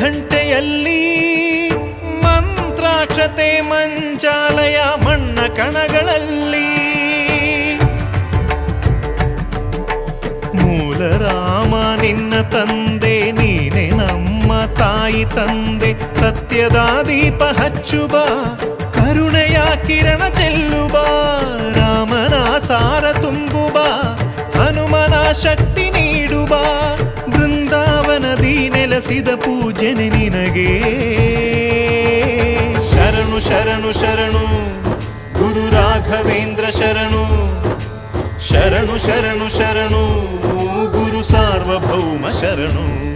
ಘಂಟೆಯಲ್ಲಿ ಮಂತ್ರಾಕ್ಷತೆ ಮಂಚಾಲಯ ಮಣ್ಣ ಕಣಗಳಲ್ಲಿ ಮೂಲ ರಾಮ ನಿನ್ನ ತಂದೆ, ನೀನೆ ನಮ್ಮ ತಾಯಿ ತಂದೆ, ಸತ್ಯದ ದೀಪ ಹಚ್ಚುಬ ಕರುಣೆಯ ಕಿರಣ ಚೆಲ್ಲುಬ ರಾಮನ ಸಾರ ತುಂಬುಬ ಹನುಮನ ಶಕ್ತಿ ನೆಲೆಸಿದ ಪೂಜನೆ ನಿನಗೆ. ಶರಣು ಶರಣು ಶರಣು, ಗುರು ರಾಘವೇಂದ್ರ ಶರಣು. ಶರಣು ಶರಣು ಶರಣು, ಗುರು ಸಾರ್ವಭೌಮ ಶರಣು.